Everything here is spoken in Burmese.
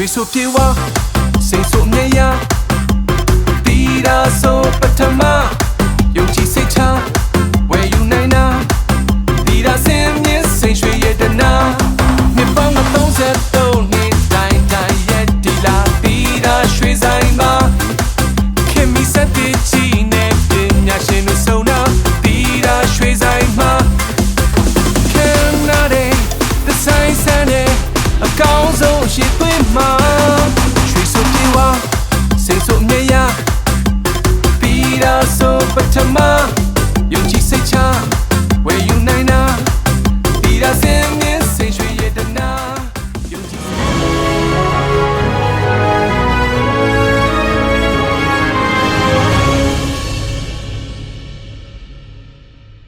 ရွှေဆိုပြေဝစိတ်ဆိုအမြဲရတီတာဆိုပထမယုံကြည်စိတ်ချဝယ်ယူနိုင်နာတီတာစင်မြင့်စိတ်ရွှေရတနာမြပောင်း33နှစ်တိုင်းတိုင်းရဲ့ဒီလာတီတာရွှေဆိုင်မှာခင်မီစက်တီချီ